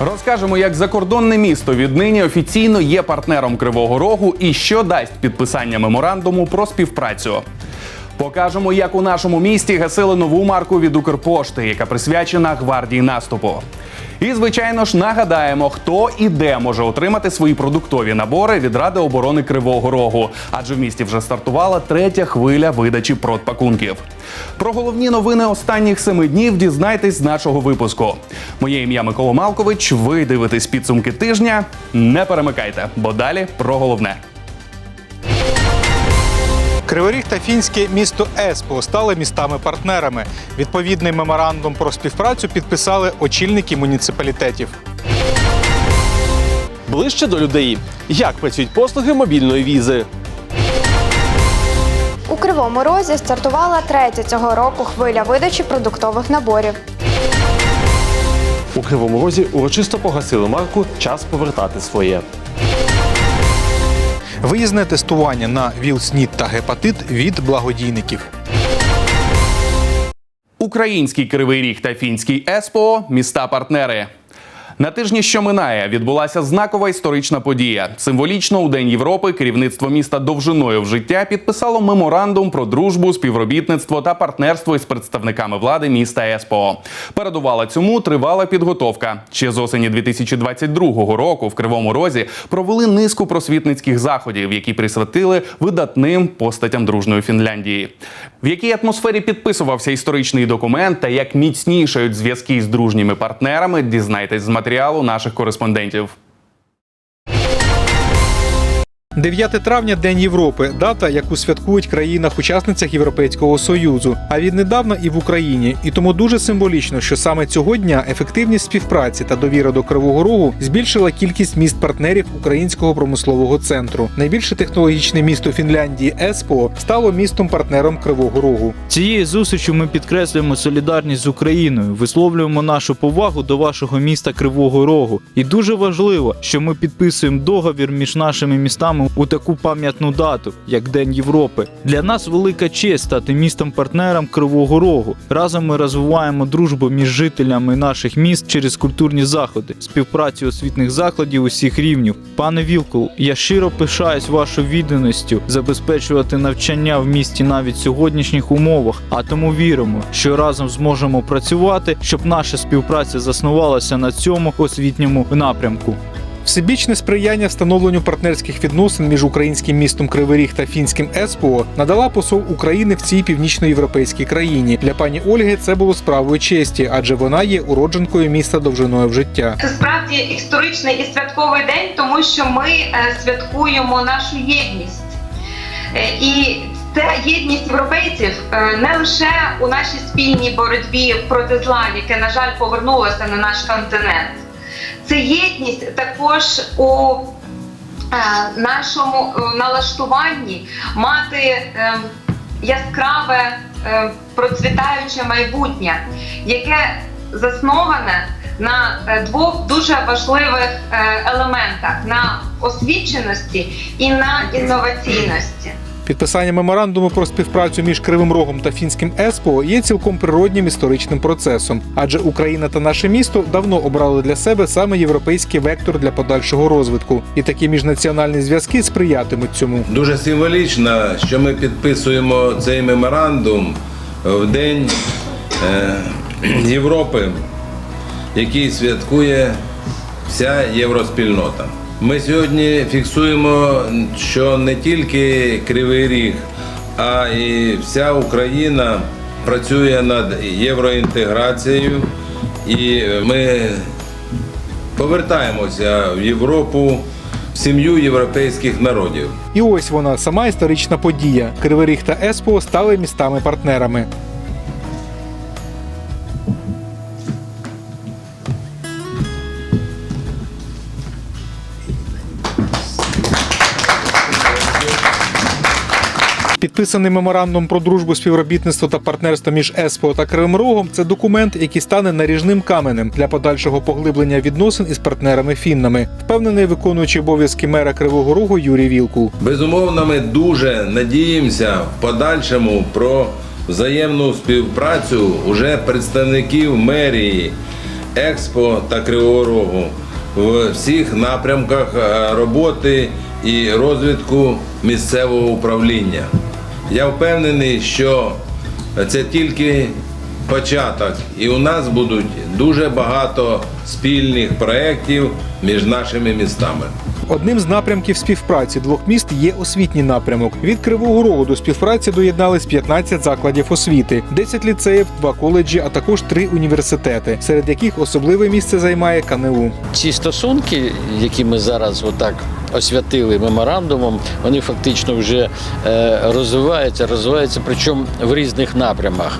Розкажемо, як закордонне місто віднині офіційно є партнером Кривого Рогу і що дасть підписання меморандуму про співпрацю. Покажемо, як у нашому місті гасили нову марку від Укрпошти, яка присвячена гвардії наступу. І, звичайно ж, нагадаємо, хто і де може отримати свої продуктові набори від Ради оборони Кривого Рогу, адже в місті вже стартувала третя хвиля видачі продпакунків. Про головні новини останніх семи днів дізнайтесь з нашого випуску. Моє ім'я Микола Малкович. Ви дивитесь підсумки тижня. Не перемикайте, бо далі про головне. Кривий Ріг та фінське місто Еспо стали містами-партнерами. Відповідний меморандум про співпрацю підписали очільники муніципалітетів. Ближче до людей. Як працюють послуги мобільної візи? У Кривому Розі стартувала третя цього року хвиля видачі продуктових наборів. У Кривому Розі урочисто погасили марку Час повертати своє. Виїзне тестування на ВІЛ, СНІД та гепатит від благодійників. Український Кривий Ріг та фінський ЕСПО міста партнери. На тижні, що минає, відбулася знакова історична подія. Символічно у День Європи керівництво міста довжиною в життя підписало меморандум про дружбу, співробітництво та партнерство із представниками влади міста ЕСПО. Передувала цьому тривала підготовка. Ще з осені 2022 року в Кривому Розі провели низку просвітницьких заходів, які присвятили видатним постатям дружної Фінляндії. В якій атмосфері підписувався історичний документ та як міцнішають зв'язки з дружніми партнерами, дізнайтесь з матеріалу наших кореспондентів. 9 травня День Європи дата, яку святкують країнах-учасницях Європейського Союзу, а віднедавна і в Україні. І тому дуже символічно, що саме цього дня ефективність співпраці та довіра до Кривого Рогу збільшила кількість міст-партнерів Українського промислового центру. Найбільше технологічне місто Фінляндії ЕСПО стало містом-партнером Кривого Рогу. Цією зустрічю ми підкреслюємо солідарність з Україною, висловлюємо нашу повагу до вашого міста Кривого Рогу. І дуже важливо, що ми підписуємо договір між нашими містами у таку пам'ятну дату, як День Європи. Для нас велика честь стати містом-партнером Кривого Рогу. Разом ми розвиваємо дружбу між жителями наших міст через культурні заходи, співпрацю освітних закладів усіх рівнів. Пане Вілкул, я щиро пишаюсь вашою відданістю забезпечувати навчання в місті навіть в сьогоднішніх умовах, а тому віримо, що разом зможемо працювати, щоб наша співпраця заснувалася на цьому освітньому напрямку. Всебічне сприяння встановленню партнерських відносин між українським містом Кривий Ріг та фінським ЕСПО надала посол України в цій північноєвропейській країні. Для пані Ольги це було справою честі, адже вона є уродженкою міста довжиною в життя. Це справді історичний і святковий день, тому що ми е, святкуємо нашу єдність. Е, І ця єдність європейців е, не лише у нашій спільній боротьбі проти зла, яке, на жаль, повернулося на наш континент. Це єдність також у е, нашому е, налаштуванні мати е, яскраве процвітаюче майбутнє, яке засноване на двох дуже важливих елементах: на освіченості і на інноваційності. Підписання меморандуму про співпрацю між Кривим Рогом та фінським ЕСПО є цілком природнім історичним процесом, адже Україна та наше місто давно обрали для себе саме європейський вектор для подальшого розвитку, і такі міжнаціональні зв'язки сприятимуть цьому. Дуже символічно, що ми підписуємо цей меморандум в День е, Європи, який святкує вся євроспільнота. Ми сьогодні фіксуємо, що не тільки Кривий Ріг, а і вся Україна працює над євроінтеграцією, і ми повертаємося в Європу, сім'ю європейських народів. І ось вона сама історична подія. Кривий Ріг та ЕСПО стали містами-партнерами. Підписаний меморандум про дружбу, співробітництво та партнерство між ЕСПО та Кривим Рогом це документ, який стане наріжним каменем для подальшого поглиблення відносин із партнерами фіннами, впевнений виконуючий обов'язки мера Кривого Рогу Юрій Вілкул. Безумовно, ми дуже надіємося в подальшому про взаємну співпрацю уже представників мерії Експо та Кривого Рогу в всіх напрямках е, роботи і розвитку місцевого управління. Я впевнений, що це тільки початок, і у нас будуть дуже багато спільних проєктів між нашими містами. Одним з напрямків співпраці двох міст є освітній напрямок. Від Кривого Рогу до співпраці доєднались 15 закладів освіти, 10 ліцеїв, 2 коледжі, а також 3 університети, серед яких особливе місце займає КНУ. Ці стосунки, які ми зараз отак освятили меморандумом, вони фактично вже е, розвиваються, розвиваються, причому в різних напрямах.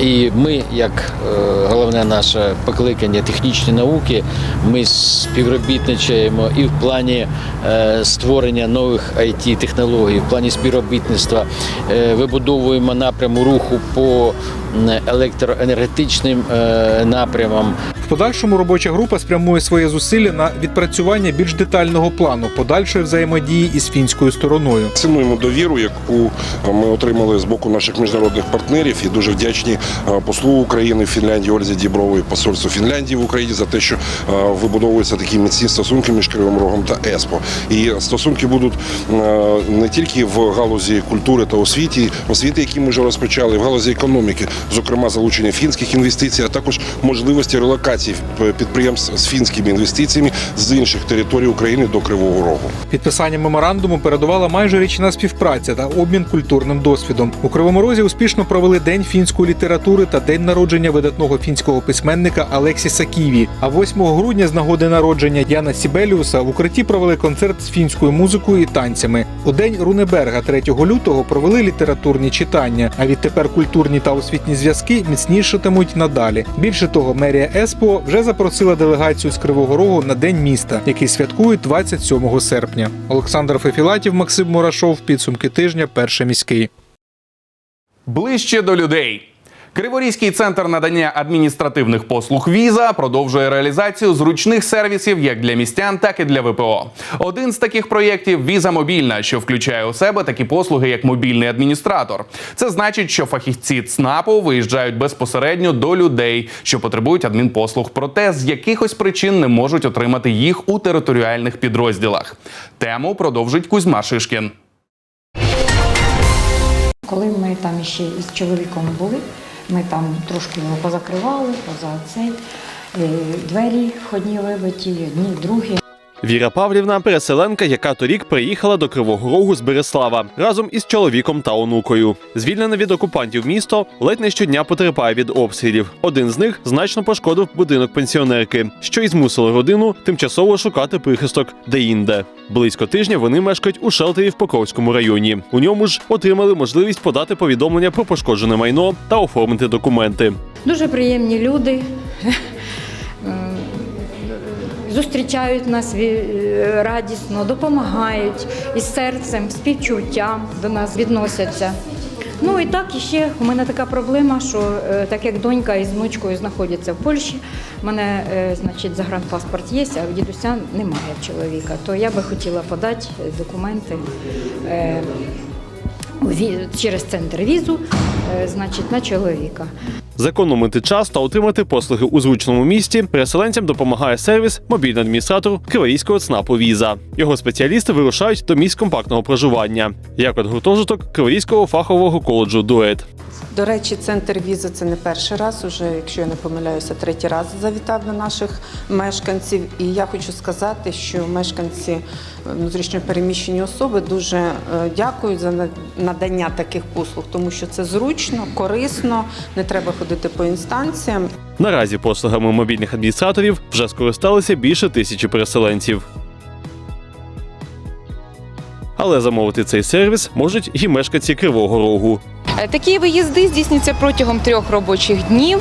І ми, як е, головне наше покликання технічні науки, ми співробітничаємо і в плані е, створення нових it технологій, в плані співробітництва, е, вибудовуємо напряму руху по електроенергетичним е, напрямам. В подальшому робоча група спрямує своє зусилля на відпрацювання більш детального плану подальшої взаємодії із фінською стороною. Цінуємо довіру, яку ми отримали з боку наших міжнародних партнерів, і дуже вдячні е, послу України в Фінляндії Ользі Дібрової, посольству Фінляндії в Україні за те, що е, вибудовуються такі міцні стосунки між Кривим Рогом та ЕСПО. І стосунки будуть не тільки в галузі культури та освіті, освіти, які ми вже розпочали, в галузі економіки, зокрема залучення фінських інвестицій, а також можливості релокації підприємств з фінськими інвестиціями з інших територій України до Кривого Рогу. Підписання меморандуму передувала майже річна співпраця та обмін культурним досвідом. У Кривому Розі успішно провели День фінської літератури та день народження видатного фінського письменника Алексіса Ківі. А 8 грудня з нагоди народження Яна Сібеліуса в укритті провели концерт з фінською музикою і танцями. У день Рунеберга 3 лютого провели літературні читання. А відтепер культурні та освітні зв'язки міцнішатимуть надалі. Більше того, мерія Еспо вже запросила делегацію з Кривого Рогу на день міста, який святкують 27 серпня. Олександр Фефілатів, Максим Мурашов. Підсумки тижня. Перший міський. Ближче до людей. Криворізький центр надання адміністративних послуг віза продовжує реалізацію зручних сервісів як для містян, так і для ВПО. Один з таких проєктів віза мобільна, що включає у себе такі послуги, як мобільний адміністратор. Це значить, що фахівці ЦНАПу виїжджають безпосередньо до людей, що потребують адмінпослуг, проте з якихось причин не можуть отримати їх у територіальних підрозділах. Тему продовжить Кузьма Шишкін. Коли ми там ще із чоловіком були, ми там трошки його позакривали, поза цей е, двері входні вибиті, одні, другі. Віра Павлівна переселенка, яка торік приїхала до Кривого Рогу з Береслава разом із чоловіком та онукою. Звільнене від окупантів місто ледь не щодня потерпає від обстрілів. Один з них значно пошкодив будинок пенсіонерки, що й змусило родину тимчасово шукати прихисток де-інде. Близько тижня вони мешкають у шелтері в Покровському районі. У ньому ж отримали можливість подати повідомлення про пошкоджене майно та оформити документи. Дуже приємні люди. Зустрічають нас радісно, допомагають із серцем, співчуттям до нас відносяться. Ну і так ще у мене така проблема, що е, так як донька із внучкою знаходяться в Польщі, у мене е, значить загранпаспорт є, а в дідуся немає чоловіка, то я би хотіла подати е, документи е, через центр візу, е, значить, на чоловіка. Зекономити час та отримати послуги у зручному місті переселенцям допомагає сервіс мобільний адміністратор Криворізького ЦНАПу Віза. Його спеціалісти вирушають до місць компактного проживання, як от гуртожиток Криворізького фахового коледжу Дует. До речі, центр віза це не перший раз, уже, якщо я не помиляюся, третій раз завітав до наших мешканців. І я хочу сказати, що мешканці внутрішньопереміщені особи дуже е, дякують за на- надання таких послуг, тому що це зручно, корисно, не треба ходити по інстанціям. Наразі послугами мобільних адміністраторів вже скористалися більше тисячі переселенців. Але замовити цей сервіс можуть і мешканці Кривого Рогу. Е, Такі виїзди здійснюються протягом трьох робочих днів.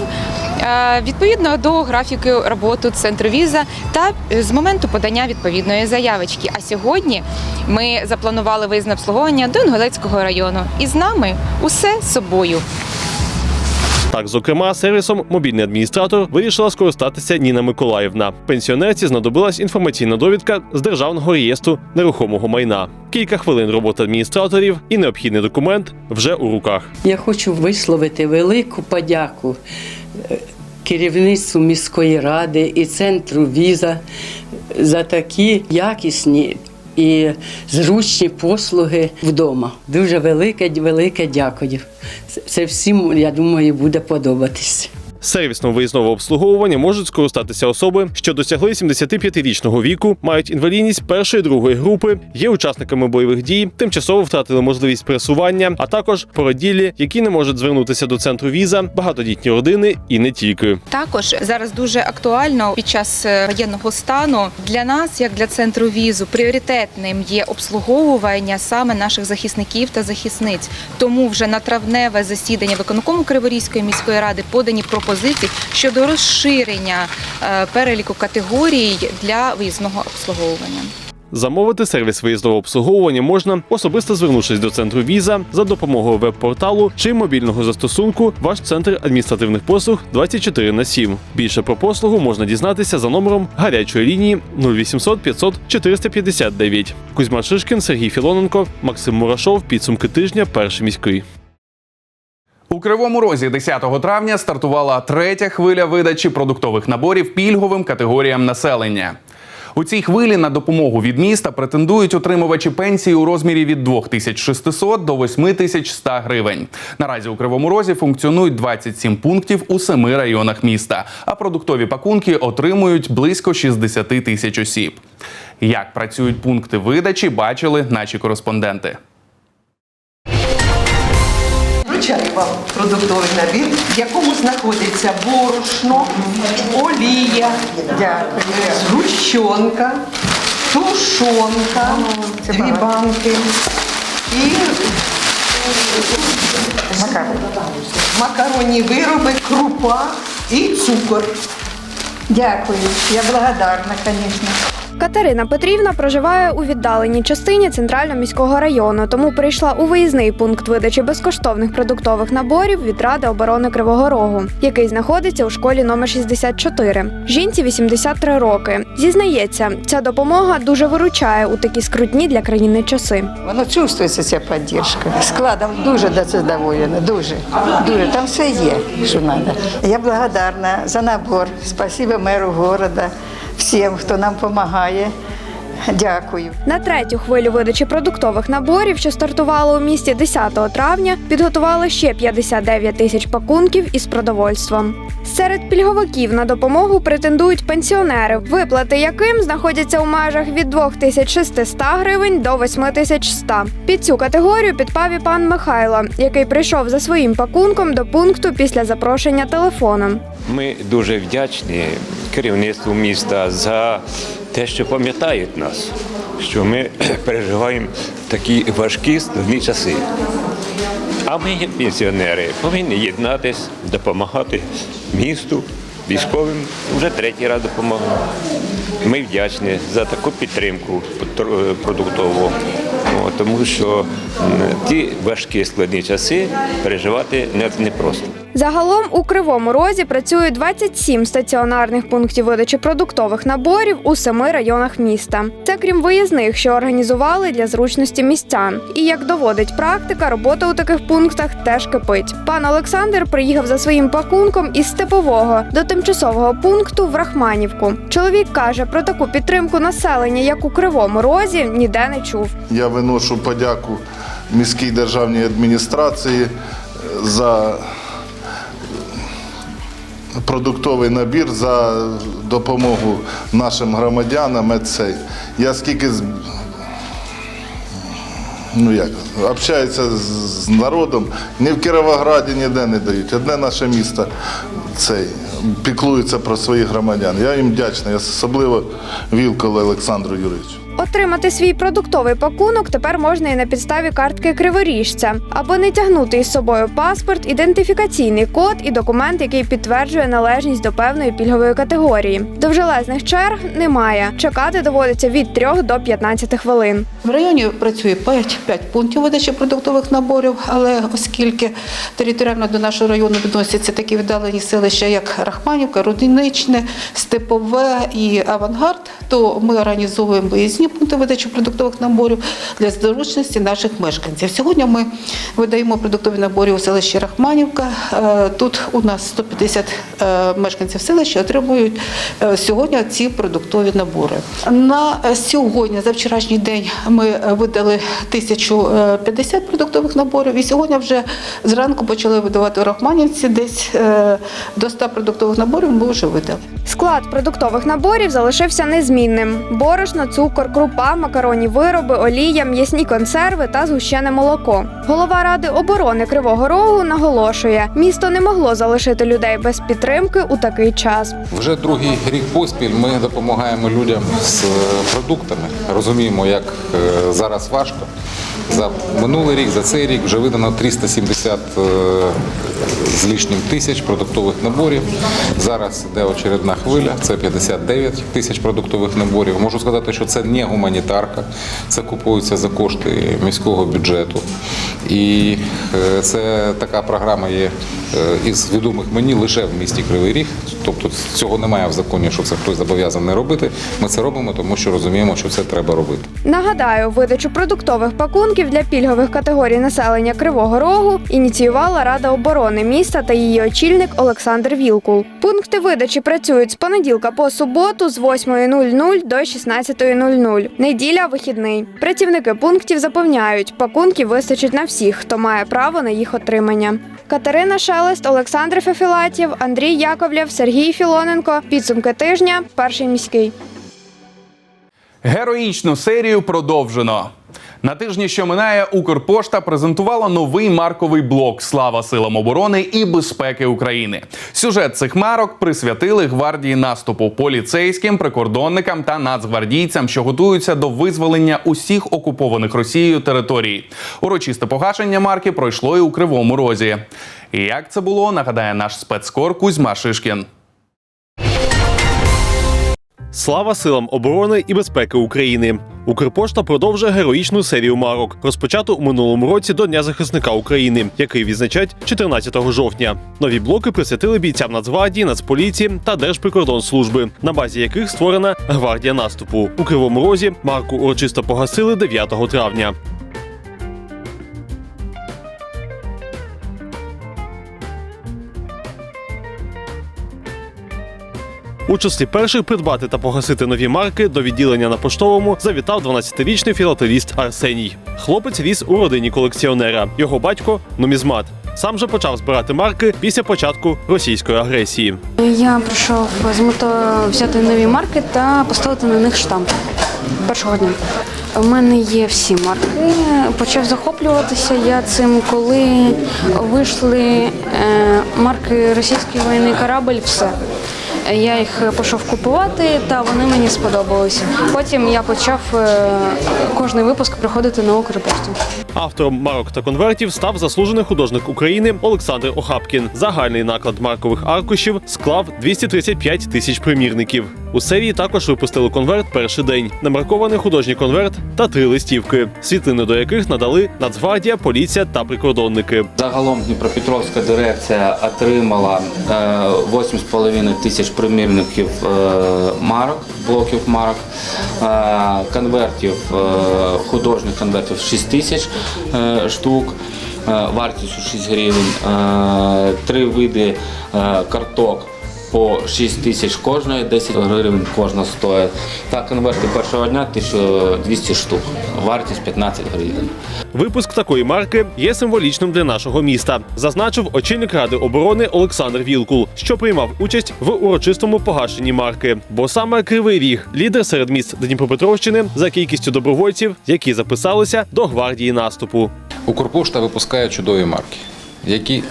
е, Відповідно до графіку роботи центру віза та е, з моменту подання відповідної заявочки. А сьогодні ми запланували виїзд на обслуговування до Інгулецького району. І з нами усе з собою. Так, зокрема, сервісом мобільний адміністратор вирішила скористатися Ніна Миколаївна. Пенсіонерці знадобилась інформаційна довідка з державного реєстру нерухомого майна. Кілька хвилин роботи адміністраторів і необхідний документ вже у руках. Я хочу висловити велику подяку е, керівництву міської ради і центру віза за такі якісні і зручні послуги вдома. Дуже велике, велике дякую. Це- всім, я думаю, буде подобатись. Сервісного виїзного обслуговування можуть скористатися особи, що досягли 75-річного віку, мають інвалідність першої другої групи, є учасниками бойових дій, тимчасово втратили можливість пересування, а також породілі, які не можуть звернутися до центру віза, багатодітні родини і не тільки. Також зараз дуже актуально під час е, воєнного стану для нас, як для центру візу, пріоритетним є обслуговування саме наших захисників та захисниць. Тому вже на травневе засідання виконкому Криворізької міської ради подані пропозиції щодо розширення е, переліку категорій для виїзного обслуговування. Замовити сервіс виїзного обслуговування можна, особисто звернувшись до центру віза за допомогою веб-порталу чи мобільного застосунку Ваш центр адміністративних послуг 24 на 7. Більше про послугу можна дізнатися за номером гарячої лінії 0800 500 459. Кузьма Шишкін, Сергій Філоненко, Максим Мурашов. Підсумки тижня. Перший міський. У Кривому Розі 10 травня стартувала третя хвиля видачі продуктових наборів пільговим категоріям населення. У цій хвилі на допомогу від міста претендують отримувачі пенсії у розмірі від 2600 до 8100 гривень. Наразі у Кривому Розі функціонують 27 пунктів у семи районах міста, а продуктові пакунки отримують близько 60 тисяч осіб. Як працюють пункти видачі, бачили наші кореспонденти. Вам продуктовий набір, в якому знаходиться борошно, олія, згущенка, тушонка, дві банки і макаронні вироби, крупа і цукор. Дякую, я благодарна, звісно. Катерина Петрівна проживає у віддаленій частині центрального міського району, тому прийшла у виїзний пункт видачі безкоштовних продуктових наборів від Ради оборони Кривого Рогу, який знаходиться у школі номер 64. Жінці 83 роки. Зізнається, ця допомога дуже виручає у такі скрутні для країни часи. Воно чувствується ця підтримка. Складом дуже до це задоволена, дуже, дуже. Там все є, що треба. Я благодарна за набор. Спасибо меру города, всім, хто нам допомагає. Дякую. На третю хвилю видачі продуктових наборів, що стартувала у місті 10 травня, підготували ще 59 тисяч пакунків із продовольством. Серед пільговиків на допомогу претендують пенсіонери, виплати яким знаходяться у межах від 2600 гривень до 8100. Під цю категорію підпав і пан Михайло, який прийшов за своїм пакунком до пункту після запрошення телефоном. Ми дуже вдячні керівництву міста за те, що пам'ятають нас, що ми переживаємо такі важкі складні часи. А ми, пенсіонери, повинні єднатись, допомагати місту, військовим. Вже третій раз допомагаємо. Ми вдячні за таку підтримку продуктову, тому що ті важкі складні часи переживати не- непросто. Загалом у Кривому Розі працює 27 стаціонарних пунктів видачі продуктових наборів у семи районах міста. Це крім виїзних, що організували для зручності містян. І як доводить практика, робота у таких пунктах теж кипить. Пан Олександр приїхав за своїм пакунком із степового до тимчасового пункту в Рахманівку. Чоловік каже, про таку підтримку населення, як у Кривому Розі, ніде не чув. Я виношу подяку міській державній адміністрації е, за продуктовий набір, за допомогу нашим громадянам. Цей. Я скільки ну як, общаюся з, з народом, ні в Кіровограді ніде не дають. Одне наше місто цей, піклується про своїх громадян. Я їм вдячний, особливо Вілколу Олександру Юрійовичу. Отримати свій продуктовий пакунок тепер можна і на підставі картки криворіжця, аби не тягнути із собою паспорт, ідентифікаційний код і документ, який підтверджує належність до певної пільгової категорії. Довжелезних черг немає. Чекати доводиться від 3 до 15 хвилин. В районі працює 5, 5 пунктів видачі продуктових наборів, але оскільки територіально до нашого району відносяться такі віддалені селища, як Рахманівка, Рудиничне, Степове і Авангард, то ми організовуємо виїзні пункти видачі продуктових наборів для зручності наших мешканців. Сьогодні ми видаємо продуктові набори у селищі Рахманівка. Е, Тут у нас 150 е, мешканців селища отримують е, сьогодні ці продуктові набори. На сьогодні, за вчорашній день, ми видали 1050 продуктових наборів, і сьогодні вже зранку почали видавати у Рахманівці десь до 100 продуктових наборів ми вже видали. Склад продуктових наборів залишився незмінним: борошно, цукор, крупа, макаронні вироби, олія, м'ясні консерви та згущене молоко. Голова ради оборони Кривого Рогу наголошує, місто не могло залишити людей без підтримки у такий час. Вже другий рік поспіль ми допомагаємо людям з е, продуктами. Розуміємо, як е, зараз важко. За минулий рік, за цей рік вже видано 370 е, з лишнім тисяч продуктових наборів. Зараз йде очередна хвиля, це 59 тисяч продуктових наборів. Можу сказати, що це не гуманітарка, це купується за кошти міського бюджету. І е, це така програма є е, із відомих мені лише в місті Кривий Ріг. Тобто цього немає в законі, що це хтось зобов'язаний робити. Ми це робимо, тому що розуміємо, що це треба робити. Нагадаю, видачу продуктових пакунків для пільгових категорій населення Кривого Рогу ініціювала Рада оборони міста та її очільник Олександр Вілкул. Пункти видачі працюють з понеділка по суботу з 8.00 до 16.00. Неділя вихідний. Працівники пунктів запевняють, пакунків вистачить на всіх, хто має право на їх отримання. Катерина Шелест, Олександр Фефілатів, Андрій Яковлєв, Сергій Філоненко. Підсумки тижня. Перший міський. Героїчну серію продовжено. На тижні, що минає, Укрпошта презентувала новий марковий блок Слава силам оборони і безпеки України. Сюжет цих марок присвятили гвардії наступу поліцейським, прикордонникам та нацгвардійцям, що готуються до визволення усіх окупованих Росією територій. Урочисте погашення марки пройшло і у Кривому Розі. Як це було, нагадає наш спецкор Кузьма Шишкін. Слава силам оборони і безпеки України. Укрпошта продовжує героїчну серію марок, розпочату у минулому році до Дня захисника України, який відзначать 14 жовтня. Нові блоки присвятили бійцям Нацгвардії, Нацполіції та Держприкордонслужби, на базі яких створена гвардія наступу. У Кривому Розі марку урочисто погасили 9 травня. У числі перших придбати та погасити нові марки до відділення на поштовому завітав 12-річний філателіст Арсеній. Хлопець ріс у родині колекціонера. Його батько нумізмат. Сам же почав збирати марки після початку російської агресії. Я прийшов з метою взяти нові марки та поставити на них штамп першого дня. У мене є всі марки. Почав захоплюватися я цим, коли вийшли е, марки російський воєнний корабль. Все. Я їх пішов купувати, та вони мені сподобалися. Потім я почав е, кожний випуск приходити на Укрпошту. Автором марок та конвертів став заслужений художник України Олександр Охапкін. Загальний наклад маркових аркушів склав 235 тисяч примірників. У серії також випустили конверт перший день, намаркований художній конверт та три листівки, світлини до яких надали Нацгвардія, поліція та прикордонники. Загалом Дніпропетровська дирекція отримала е, 8,5 тисяч примірників е, марок, блоків марок, е, конвертів, е, художніх конвертів 6 тисяч штук. Вартістю 6 гривень, три види карток по 6 тисяч кожної, 10 гривень кожна стоїть. Та конверти першого дня 1200 штук, вартість 15 гривень. Випуск такої марки є символічним для нашого міста, зазначив очільник ради оборони Олександр Вілкул, що приймав участь в урочистому погашенні марки. Бо саме Кривий Ріг лідер серед міст Дніпропетровщини за кількістю добровольців, які записалися до гвардії наступу. Укрпошта випускає чудові марки, які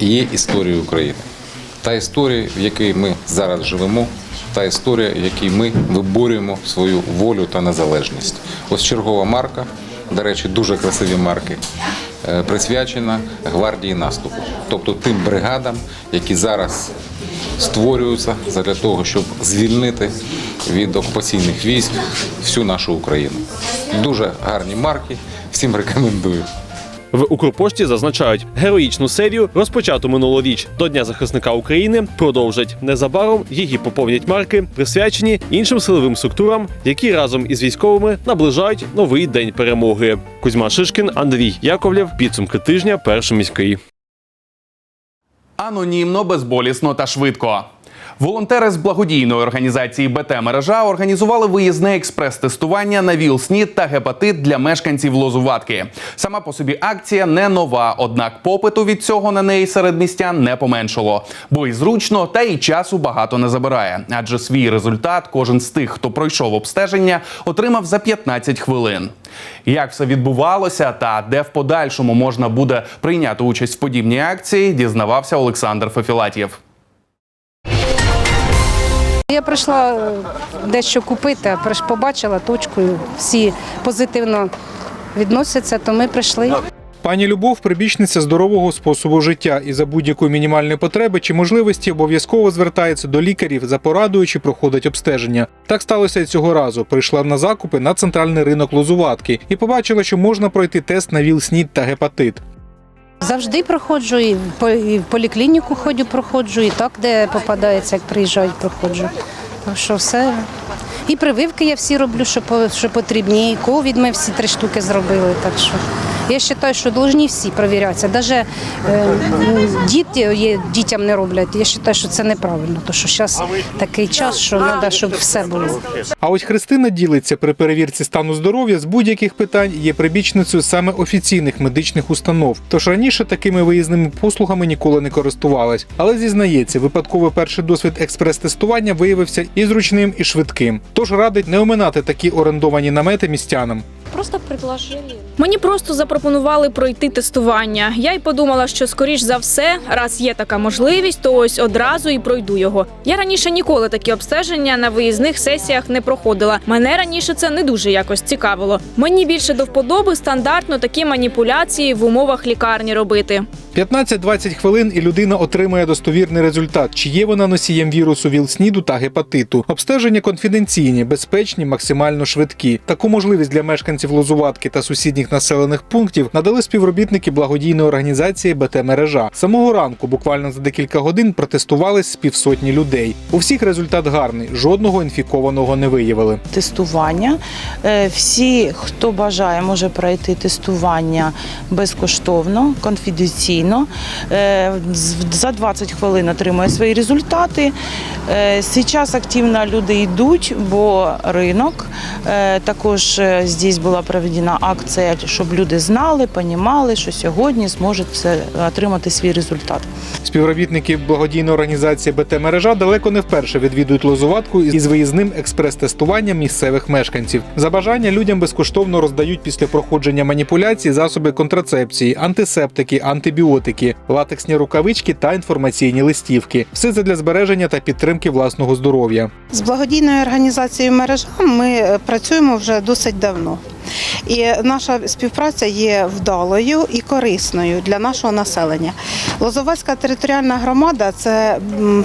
є історією України. Та історія, в якій ми зараз живемо, та історія, в якій ми виборюємо свою волю та незалежність. Ось чергова марка, до речі, дуже красиві марки, е, присвячена гвардії наступу, тобто тим бригадам, які зараз створюються для того, щоб звільнити від окупаційних військ всю нашу Україну. Дуже гарні марки, всім рекомендую. В Укрпошті зазначають, героїчну серію, розпочату минулоріч до Дня захисника України, продовжать незабаром. Її поповнять марки, присвячені іншим силовим структурам, які разом із військовими наближають новий день перемоги. Кузьма Шишкін, Андрій Яковлєв. Підсумки тижня. Перший міський. Анонімно, безболісно та швидко. Волонтери з благодійної організації БТ мережа організували виїзне експрес-тестування на ВІЛ-СНІД та гепатит для мешканців Лозуватки. Сама по собі акція не нова, однак попиту від цього на неї серед містян не поменшало, бо і зручно, та і часу багато не забирає. Адже свій результат кожен з тих, хто пройшов обстеження, отримав за 15 хвилин. Як все відбувалося та де в подальшому можна буде прийняти участь в подібній акції, дізнавався Олександр Фефілатєв. Я прийшла е, дещо купити, побачила точкою, всі позитивно відносяться, то ми прийшли. Пані Любов прибічниця здорового способу життя і за будь-якої мінімальної потреби чи можливості обов'язково звертається до лікарів за порадою чи проходить обстеження. Так сталося і цього разу. Прийшла на закупи на центральний ринок Лозуватки і побачила, що можна пройти тест на ВІЛ-СНІД та гепатит. Завжди проходжу, і в, поліклініку ходю, проходжу, і так, де попадається, як приїжджають, проходжу. Так що все. І прививки я всі роблю, що потрібні. І ковід ми всі три штуки зробили. Так що я вважаю, що повинні всі перевірятися. Навіть е, діти є, дітям не роблять. Я вважаю, що це неправильно, тому що зараз такий час, що треба, щоб все було. А ось Христина ділиться при перевірці стану здоров'я з будь-яких питань є прибічницею саме офіційних медичних установ. Тож раніше такими виїзними послугами ніколи не користувалась. Але зізнається, випадковий перший досвід експрес-тестування виявився і зручним, і швидким. Тож радить не оминати такі орендовані намети містянам. Просто предложили. Мені просто запропонували пройти тестування. Я й подумала, що скоріш за все, раз є така можливість, то ось одразу і пройду його. Я раніше ніколи такі обстеження на виїзних сесіях не проходила. Мене раніше це не дуже якось цікавило. Мені більше до вподоби стандартно такі маніпуляції в умовах лікарні робити. 15-20 хвилин і людина отримає достовірний результат, чи є вона носієм вірусу ВІЛ-СНІДу та гепатиту. Обстеження конфіденційні, безпечні, максимально швидкі. Таку можливість для мешканців Лозуватки та сусідніх населених пунктів надали співробітники благодійної організації БТ мережа. Самого ранку, буквально за декілька годин, протестувались з півсотні людей. У всіх результат гарний, жодного інфікованого не виявили. тестування. Е, Всі, хто бажає, може пройти тестування безкоштовно, конфіденційно. Е, За 20 хвилин отримує свої результати. Е, Зараз активно люди йдуть, бо ринок. Е, Також е, здесь була проведена акція, щоб люди знали, розуміли, що сьогодні зможуть отримати свій результат. Співробітники благодійної організації БТ мережа далеко не вперше відвідують лозуватку із виїзним експрес-тестуванням місцевих мешканців. За бажання людям безкоштовно роздають після проходження маніпуляцій засоби контрацепції, антисептики, антибіотики, латексні рукавички та інформаційні листівки. Все це для збереження та підтримки власного здоров'я. З благодійною організацією мережа ми е, працюємо вже досить давно. І наша співпраця є вдалою і корисною для нашого населення. Лозовецька територіальна громада це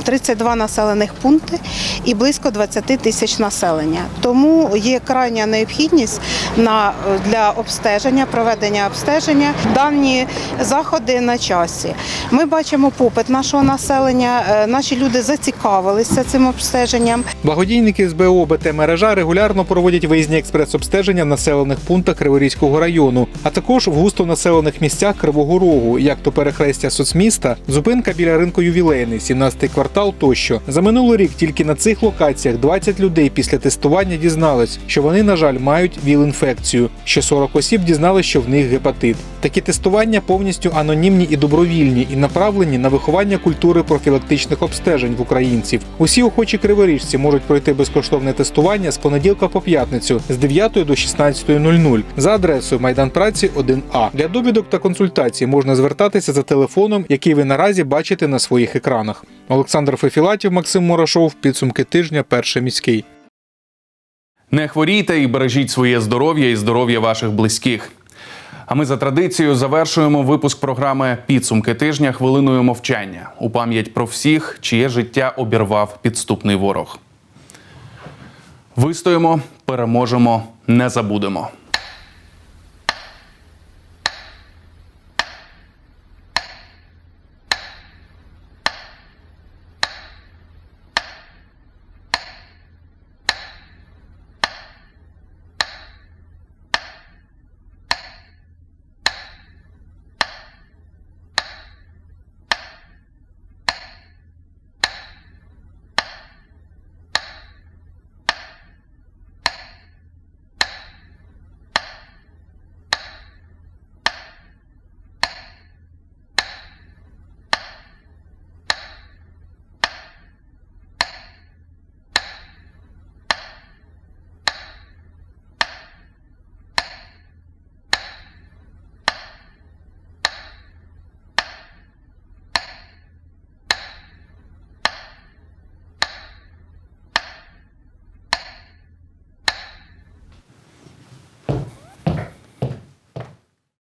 32 населених пункти і близько 20 тисяч населення. Тому є крайня необхідність на, для обстеження, проведення обстеження. Дані заходи на часі. Ми бачимо попит нашого населення. е, Наші люди зацікавилися цим обстеженням. Благодійники БО БТ мережа регулярно проводять виїзні експрес-обстеження в населених пунктах Криворізького району, а також в густонаселених місцях Кривого Рогу, як то перехрестя соцміста, зупинка біля ринку ювілейний, 17-й квартал тощо. За минулий рік тільки на цих локаціях 20 людей після тестування дізнались, що вони, на жаль, мають ВІЛ-інфекцію. Ще 40 осіб дізнались, що в них гепатит. Такі тестування повністю анонімні і добровільні і направлені на виховання культури профілактичних обстежень в українців. Усі охочі криворіжці можуть пройти безкоштовне тестування з понеділка по п'ятницю з 9 до 16.00 за адресою Майдан Праці 1А. Для довідок та консультацій можна звертатися за телефоном, який ви наразі бачите на своїх екранах. Олександр Фефілатів, Максим Мурашов. Підсумки тижня. Перший міський. Не хворійте і бережіть своє здоров'я і здоров'я ваших близьких. А ми за традицією завершуємо випуск програми Підсумки тижня хвилиною мовчання у пам'ять про всіх, чиє життя обірвав підступний ворог. Вистоїмо, переможемо, не забудемо.